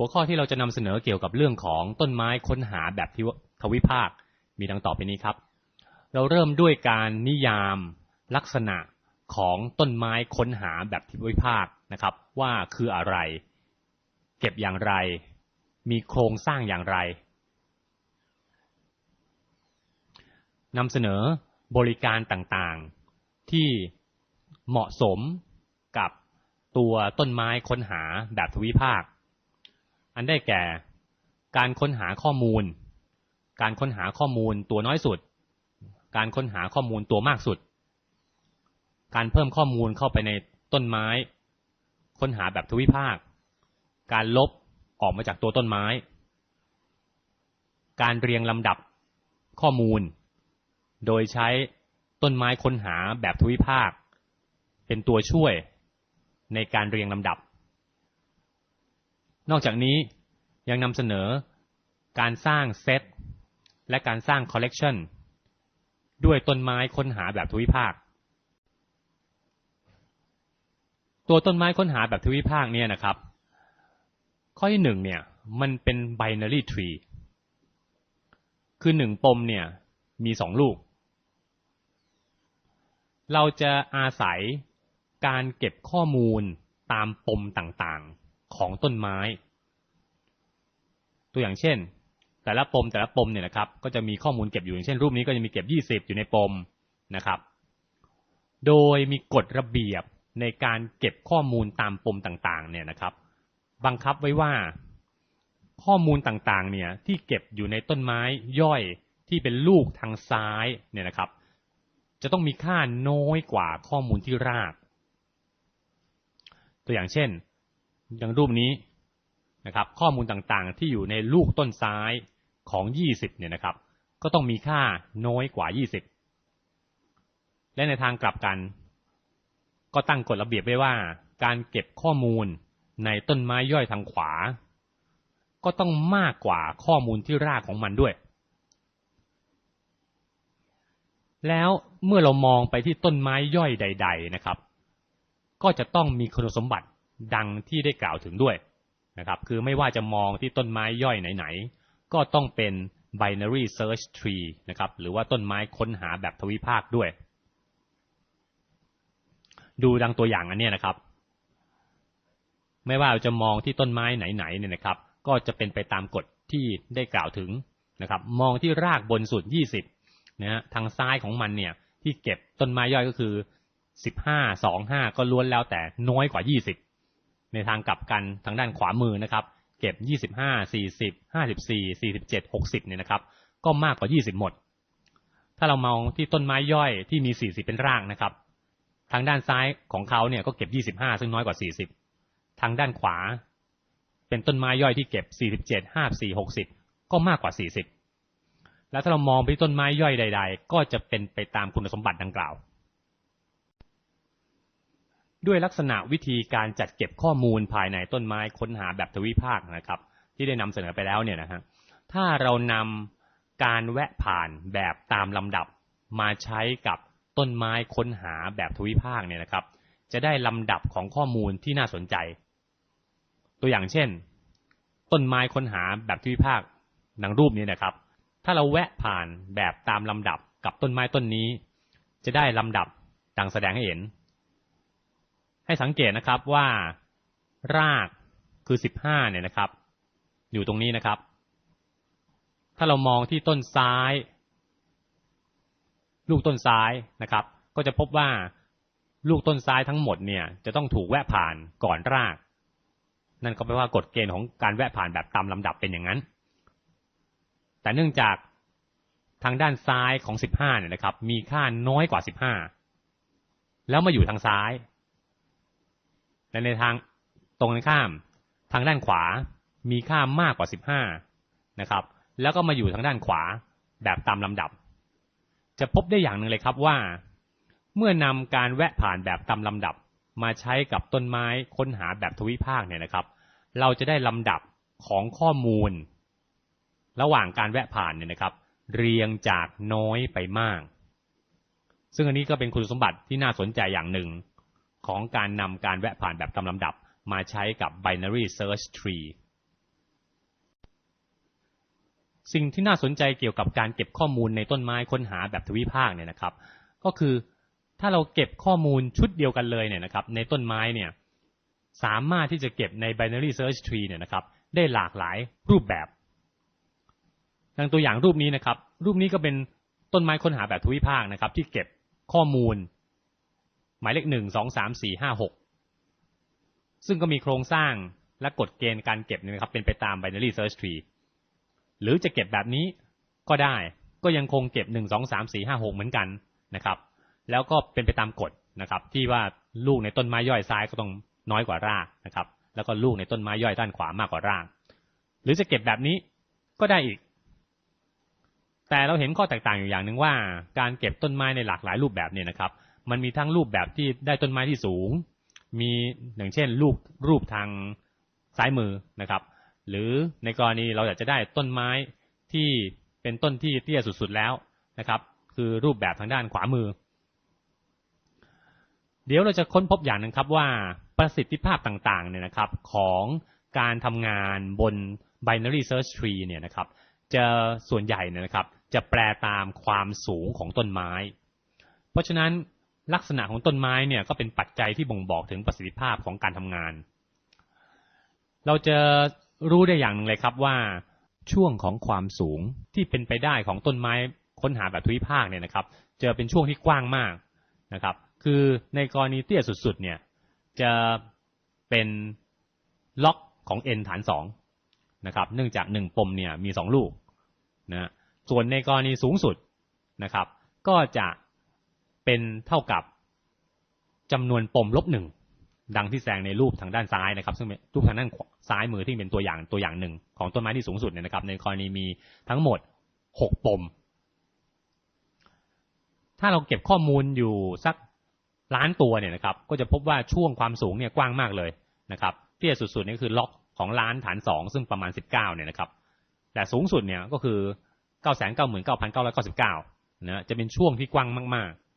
หัวข้อที่เราจะนำเสนอเกี่ยวกับเรื่องของต้นไม้ค้นหาแบบทวิภาค มีดังต่อไปนี้ครับ เราเริ่มด้วยการนิยามลักษณะของต้นไม้ค้นหาแบบทวิภาคนะครับ ว่าคืออะไร เก็บอย่างไร มีโครงสร้างอย่างไรนำเสนอบริการต่างๆ ที่เหมาะสมกับตัวต้นไม้ค้นหาแบบทวิภาค อันได้แก่ การค้นหาข้อมูล การค้นหาข้อมูลตัวน้อยสุด การค้นหาข้อมูลตัวมากสุด การเพิ่มข้อมูลเข้าไปในต้นไม้ ค้นหาแบบทวิภาค การลบออกมาจากตัวต้นไม้ การเรียงลำดับข้อมูล โดยใช้ต้นไม้ค้นหาแบบทวิภาค เป็นตัวช่วยในการเรียงลำดับ นอกจากนี้ยังนำเสนอการสร้างเซตและการสร้างคอลเลกชันด้วยต้นไม้ค้นหาแบบทวิภาค ตัวต้นไม้ค้นหาแบบทวิภาคเนี่ยนะครับ ข้อที่หนึ่งเนี่ยมันเป็น binary tree คือหนึ่งปมเนี่ยมีสองลูก เราจะอาศัยการเก็บข้อมูลตามปมต่างๆ ของต้นไม้ ตัวอย่างเช่น แต่ละปมแต่ละปมเนี่ยนะครับ ก็จะมีข้อมูลเก็บอยู่อย่างเช่นรูปนี้ก็จะมีเก็บ 20 อยู่ในปมนะครับ โดยมีกฎระเบียบในการเก็บข้อมูลตามปมต่างๆ เนี่ยนะครับ บังคับไว้ว่าข้อมูลต่างๆ เนี่ยที่เก็บอยู่ในต้นไม้ย่อยที่เป็นลูกทางซ้ายเนี่ยนะครับ จะต้องมีค่าน้อยกว่าข้อมูลที่ราก ตัวอย่างเช่น อย่างรูปนี้นะครับ ข้อมูลต่างๆ ที่อยู่ในลูกต้นซ้ายของ 20 เนี่ยนะครับ ก็ต้องมีค่าน้อยกว่า 20 และในทางกลับกัน ก็ตั้งกฎระเบียบไว้ว่า การเก็บข้อมูลในต้นไม้ย่อยทางขวา ก็ต้องมากกว่าข้อมูลที่รากของมันด้วย แล้วเมื่อเรามองไปที่ต้นไม้ย่อยใด ๆนะครับ ก็จะต้องมีคุณสมบัติ ดังที่ได้กล่าวถึงด้วยนะครับคือไม่ว่าจะมองที่ต้นไม้ย่อยไหนๆ ก็ต้องเป็น binary search tree นะครับหรือว่าต้นไม้ค้นหาแบบทวิภาคด้วย ดูดังตัวอย่างอันนี้นะครับ ไม่ว่าจะมองที่ต้นไม้ไหนๆเนี่ยนะครับ ก็จะเป็นไปตามกฎที่ได้กล่าวถึงนะครับ มองที่รากบนสุด 20นะฮะทางซ้ายของมันเนี่ยที่เก็บต้นไม้ย่อยก็คือสิบห้าสองห้าก็ล้วนแล้วแต่น้อยกว่ายี่สิบ ในทางกลับกันทางด้านขวามือนะครับ เก็บยี่สิบห้าสี่สิบห้าสิบสี่สี่สิบเนี่ยนะครับ ก็มากกว่ายี่สิบหมด ถ้าเรามองที่ต้นไม้ย่อยที่มีสี่สิบเป็นรากนะครับ ทางด้านซ้ายของเขาเนี่ยก็เก็บยี่สิบห้าซึ่งน้อยกว่าสี่สิบทางด้านขวา เป็นต้นไม้ย่อยที่เก็บสี่สิบเจ็ดห้าสี่หกสิบก็มากกว่าสี่สิบแล้วถ้าเรามองไปต้นไม้ย่อยใด ๆ ก็จะเป็นไปตามคุณสมบัติดังกล่าว ด้วยลักษณะวิธีการจัดเก็บข้อมูลภายในต้นไม้ค้นหาแบบทวิภาคนะครับ ที่ได้นำเสนอไปแล้วเนี่ยนะฮะถ้าเรานำการแวะผ่านแบบตามลำดับมาใช้กับต้นไม้ค้นหาแบบทวิภาคเนี่ยนะครับ จะได้ลำดับของข้อมูลที่น่าสนใจ ตัวอย่างเช่น ต้นไม้ค้นหาแบบทวิภาคดังรูปนี้นะครับ ถ้าเราแวะผ่านแบบตามลำดับกับต้นไม้ต้นนี้ จะได้ลำดับดังแสดงให้เห็น ให้สังเกตนะครับว่ารากคือสิบห้าเนี่ยนะครับ อยู่ตรงนี้นะครับ ถ้าเรามองที่ต้นซ้าย ลูกต้นซ้ายนะครับ ก็จะพบว่าลูกต้นซ้ายทั้งหมดเนี่ย จะต้องถูกแวะผ่านก่อนราก นั่นก็แปลว่ากฎเกณฑ์ของการแวะผ่านแบบตามลำดับเป็นอย่างนั้น แต่เนื่องจากทางด้านซ้ายของสิบห้าเนี่ยนะครับ มีค่าน้อยกว่าสิบห้าแล้วมาอยู่ทางซ้าย และในทางตรงกันข้าม ทางด้านขวามีค่ามากกว่าสิบห้านะครับ แล้วก็มาอยู่ทางด้านขวาแบบตามลำดับ จะพบได้อย่างหนึ่งเลยครับว่า เมื่อนำการแวะผ่านแบบตามลำดับมาใช้กับต้นไม้ค้นหาแบบทวิภาคเนี่ยนะครับ เราจะได้ลำดับของข้อมูล ระหว่างการแวะผ่านเนี่ยนะครับ เรียงจากน้อยไปมาก ซึ่งอันนี้ก็เป็นคุณสมบัติที่น่าสนใจอย่างหนึ่ง ของการนำการแวะผ่านแบบตามลำดับมาใช้กับ binary search tree สิ่งที่น่าสนใจเกี่ยวกับการเก็บข้อมูลในต้นไม้ค้นหาแบบทวิภาคเนี่ยนะครับ ก็คือถ้าเราเก็บข้อมูลชุดเดียวกันเลยเนี่ยนะครับ ในต้นไม้เนี่ยสามารถที่จะเก็บใน binary search tree เนี่ยนะครับ ได้หลากหลายรูปแบบดังตัวอย่างรูปนี้นะครับ รูปนี้ก็เป็นต้นไม้ค้นหาแบบทวิภาคนะครับ ที่เก็บข้อมูล หมายเลขหนึ่งสองสามสี่ห้าหกซึ่งก็มีโครงสร้างและกฎเกณฑ์การเก็บนะครับเป็นไปตาม binary search tree หรือจะเก็บแบบนี้ก็ได้ก็ยังคงเก็บหนึ่งสองสามสี่ห้าหกเหมือนกันนะครับ แล้วก็เป็นไปตามกฎนะครับ ที่ว่าลูกในต้นไม้ย่อยซ้ายก็ต้องน้อยกว่ารากนะครับ แล้วก็ลูกในต้นไม้ย่อยด้านขวามากกว่าราก หรือจะเก็บแบบนี้ก็ได้อีก แต่เราเห็นข้อแตกต่างอยู่อย่างหนึ่งว่า การเก็บต้นไม้ในหลากหลายรูปแบบเนี่ยนะครับ มันมีทั้งรูปแบบที่ได้ต้นไม้ที่สูง มีอย่างเช่นรูปรูปทางซ้ายมือนะครับ หรือในกรณีเราอยากจะได้ต้นไม้ที่เป็นต้นที่เตี้ยสุดๆแล้วนะครับ คือรูปแบบทางด้านขวามือ เดี๋ยวเราจะค้นพบอย่างหนึ่งครับว่าประสิทธิภาพต่างๆเนี่ยนะครับของการทำงานบน binary search tree เนี่ยนะครับ จะส่วนใหญ่เนี่ยนะครับ จะแปลตามความสูงของต้นไม้ เพราะฉะนั้น ลักษณะของต้นไม้เนี่ยก็เป็นปัจจัยที่บ่งบอกถึงประสิทธิภาพของการทำงาน เราจะรู้ได้อย่างหนึ่งเลยครับว่าช่วงของความสูงที่เป็นไปได้ของต้นไม้ค้นหาแบบทวิภาคเนี่ยนะครับจะเป็นช่วงที่กว้างมากนะครับ คือในกรณีเตี้ยสุดๆ เนี่ยจะเป็นล็อกของ n ฐานสองนะครับ เนื่องจากหนึ่งปมเนี่ยมีสองลูกนะ ส่วนในกรณีสูงสุดนะครับ ก็จะ เป็นเท่ากับจำนวนปมลบหนึ่งดังที่แสดงในรูปทางด้านซ้ายนะครับ ซึ่งรูปทางด้านซ้ายมือที่เป็นตัวอย่างตัวอย่างหนึ่ง ของต้นไม้ที่สูงสุดเนี่ยนะครับ ในกรณีมีทั้งหมดหกปม ถ้าเราเก็บข้อมูลอยู่สักล้านตัวเนี่ยนะครับ ก็จะพบว่าช่วงความสูงเนี่ยกว้างมากเลยนะครับเตี้ยสุดๆนี่คือล็อกของล้านฐานสองซึ่งประมาณสิบเก้าเนี่ยนะครับ แต่สูงสุดเนี่ยก็คือเก้าแสนเก้าหมื่นเก้าพันเก้าร้อยเก้าสิบเก้านะจะเป็นช่วงที่กว้างมากๆ